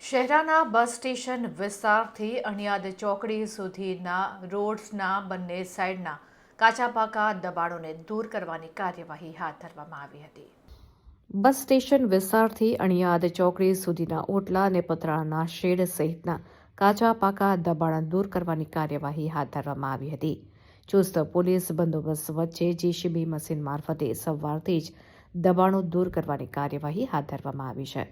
શહેરાના bus station વિસ્તારથી અણિયાદ ચોકડી સુધીના રોડ્સના બંને સાઈડના કાચા પાકા દબાણોને દૂર કરવાની કાર્યવાહી હાથ ધરવામાં આવી હતી. બસ સ્ટેશન વિસ્તારથી અણિયાદ ચોકડી સુધીના ઓટલા અને પતરાના શેડ સહિતના કાચા પાકા દબાણ દૂર કરવાની કાર્યવાહી હાથ ધરવામાં આવી હતી. ચુસ્ત પોલીસ બંદોબસ્ત વચ્ચે જેસીબી મશીન મારફતે સવારથી જ દબાણો દૂર કરવાની કાર્યવાહી હાથ ધરવામાં આવી છે.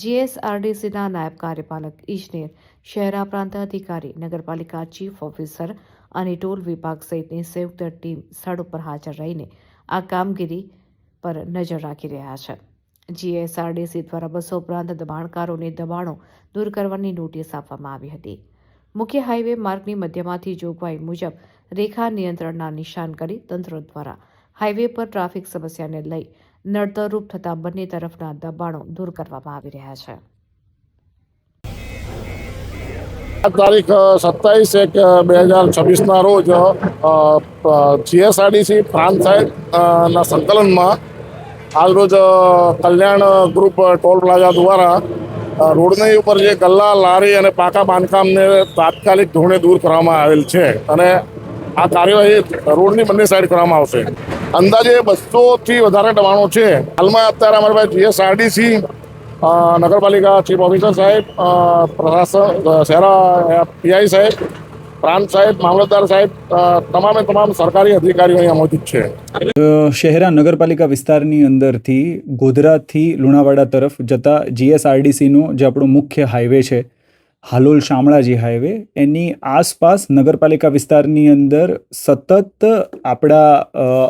જીએસઆરડીસીના નાયબ કાર્યપાલક ઇજનેર શહેરા પ્રાંત અધિકારી, નગરપાલિકા ચીફ ઓફિસર અને ટોલ વિભાગ સહિતની સંયુક્ત ટીમ સ્થળ ઉપર હાજર રહીને આ કામગીરી પર નજર રાખી રહ્યા છે. જીએસઆરડીસી દ્વારા બસો ઉપરાંત દબાણકારોને દબાણો દૂર કરવાની નોટિસ આપવામાં આવી હતી. મુખ્ય હાઈવે માર્ગની મધ્યમાંથી જોગવાઈ મુજબ રેખા નિયંત્રણના નિશાન કરી તંત્ર દ્વારા હાઈવે પર ટ્રાફિક સમસ્યાને લઈ નડતરરૂપ થતા બંને તરફના દબાણો દૂર કરવામાં આવી રહ્યા છે. તારીખ સત્તાવીસ એક બે હજાર છવ્વીસના રોજ જીએસઆરડીસી પ્રાંત સાહેબના સંકલનમાં આજરોજ કલ્યાણ ગ્રુપ ટોલ પ્લાઝા દ્વારા રોડની ઉપર જે ગલ્લા, લારી અને પાકા બાંધકામને તાત્કાલિક ધોરણે દૂર કરવામાં આવેલ છે અને આ કાર્યવાહી રોડની બંને સાઈડ કરવામાં આવશે. અંદાજે બસોથી વધારે દબાણો છે. હાલમાં અત્યારે અમારી પાસે જીએસઆરડીસી નગરપાલિકા ચીફ ઓફિસર સાહેબ પ્રશાસન શહેરા પીઆઈ સાહેબ, પ્રાંત સાહેબ, મામલતદાર સાહેબ તમામે તમામ સરકારી અધિકારીઓ અહીંયા મોજૂદ છે. શહેરા નગરપાલિકા વિસ્તારની અંદરથી ગોધરાથી લુણાવાડા તરફ જતા જીએસઆરડીસીનો જે આપણો મુખ્ય હાઈવે છે હાલોલ શામળાજી હાઈવે. એની આસપાસ નગરપાલિકા વિસ્તારની અંદર સતત આપણા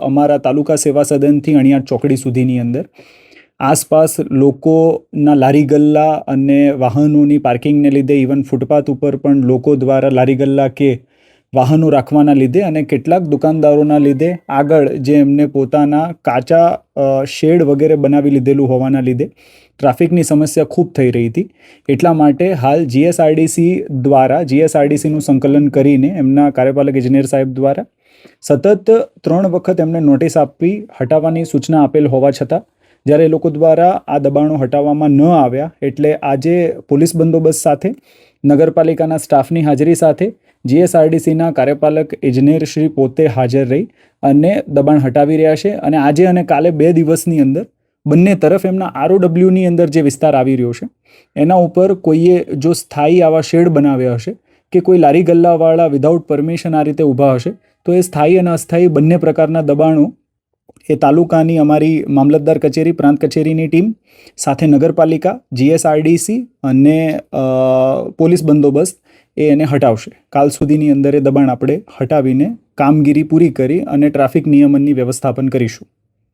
અમારા તાલુકા સેવા સદનથી અણિયાદ ચોકડી સુધીની અંદર આસપાસ લોકોના લારી ગલ્લા અને વાહનોની પાર્કિંગને લીધે ઇવન ફૂટપાથ ઉપર પણ લોકો દ્વારા લારી ગલ્લા કે વાહનો રાખવાના લીધે અને કેટલાક દુકાનદારોના લીધે આગળ જે એમને પોતાના કાચા શેડ વગેરે બનાવી લીધેલું હોવાના લીધે ટ્રાફિકની સમસ્યા ખૂબ થઈ રહી હતી. એટલા માટે હાલ જીએસઆરડીસી દ્વારા, જીએસઆરડીસીનું સંકલન કરીને એમના કાર્યપાલક ઇજનેર સાહેબ દ્વારા સતત ત્રણ વખત એમને નોટિસ આપી, હટાવવાની સૂચના આપેલ હોવા છતાં જ્યારે એ લોકો દ્વારા આ દબાણો હટાવવામાં ન આવ્યા, એટલે આજે પોલીસ બંદોબસ્ત સાથે, નગરપાલિકાના સ્ટાફની હાજરી સાથે, જીએસઆરડીસીના કાર્યપાલક ઇજનેર શ્રી પોતે હાજર રહી અને દબાણ હટાવી રહ્યા છે. અને આજે અને કાલે બે દિવસની અંદર બંને તરફ એમના આરઓડબ્લ્યુની અંદર જે વિસ્તાર આવી રહ્યો છે, એના ઉપર કોઈએ જો સ્થાયી આવા શેડ બનાવ્યા હશે કે કોઈ લારી ગલ્લાવાળા વિધાઉટ પરમિશન આ રીતે ઊભા હશે, તો એ સ્થાયી અને અસ્થાયી બંને પ્રકારના દબાણો એ તાલુકાની અમારી મામલતદાર કચેરી, પ્રાંત કચેરીની ટીમ, સાથે નગરપાલિકા, જીએસઆરડીસી અને પોલીસ બંદોબસ્ત એ એને હટાવશે. કાલ સુધીની અંદર એ દબાણ આપણે હટાવીને કામગીરી પૂરી કરી અને ટ્રાફિક નિયમનની વ્યવસ્થાપન કરીશું.